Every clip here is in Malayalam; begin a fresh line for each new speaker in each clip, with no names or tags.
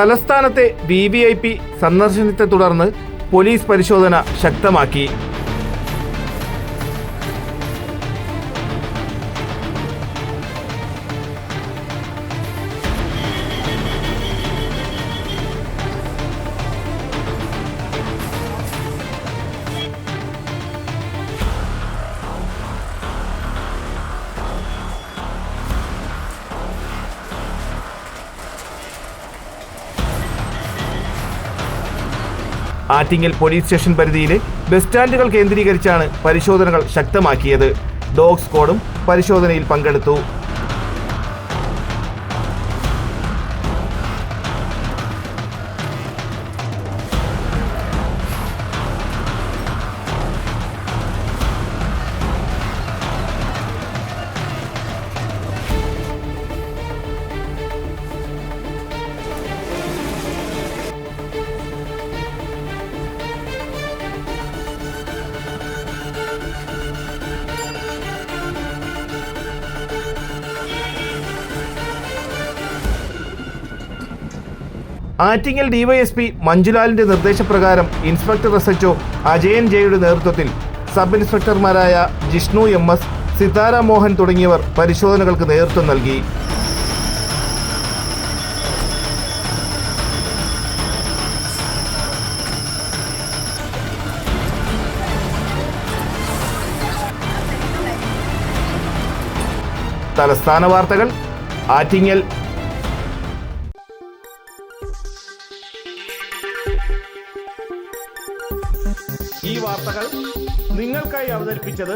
തലസ്ഥാനത്തെ വി വി ഐ പി സന്ദർശനത്തെ തുടർന്ന് പോലീസ് പരിശോധന ശക്തമാക്കി. ആറ്റിങ്ങൽ പോലീസ് സ്റ്റേഷൻ പരിധിയിലെ ബസ് സ്റ്റാൻഡുകൾ കേന്ദ്രീകരിച്ചാണ് പരിശോധനകൾ ശക്തമാക്കിയത്. ഡോഗ് സ്ക്വാഡും പരിശോധനയിൽ പങ്കെടുത്തു. ആറ്റിങ്ങൽ ഡിവൈഎസ്പി മഞ്ജുലാലിന്റെ നിർദ്ദേശപ്രകാരം ഇൻസ്പെക്ടർ എസ് എച്ച്ഒ അജയൻ ജെയുടെ നേതൃത്വത്തിൽ സബ് ഇൻസ്പെക്ടർമാരായ ജിഷ്ണു എം എസ് സിതാര മോഹൻ തുടങ്ങിയവർ പരിശോധനകൾക്ക് നേതൃത്വം നൽകി. തലസ്ഥാന വാർത്തകൾ ആറ്റിങ്ങൽ ഈ വാർത്തകൾ നിങ്ങൾക്കായി അവതരിപ്പിച്ചത്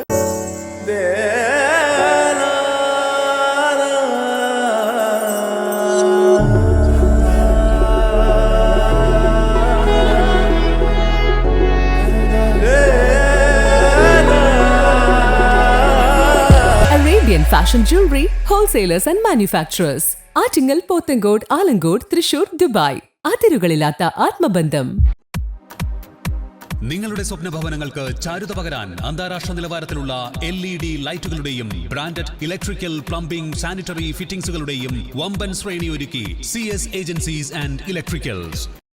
Arabian Fashion Jewelry Wholesalers and Manufacturers. Attingal Pothencode Alamcode Thrissur Dubai. അതിരുകളില്ലാത്ത ആത്മബന്ധം.
നിങ്ങളുടെ സ്വപ്ന ഭവനങ്ങൾക്ക് ചാരുത പകരാൻ അന്താരാഷ്ട്ര നിലവാരത്തിലുള്ള എൽ ഇ ഡി ലൈറ്റുകളുടെയും ബ്രാൻഡഡ് ഇലക്ട്രിക്കൽ പ്ലംബിംഗ് സാനിറ്ററി ഫിറ്റിംഗ്സുകളുടെയും വമ്പൻ ശ്രേണി ഒരുക്കി C S agencies and electricals.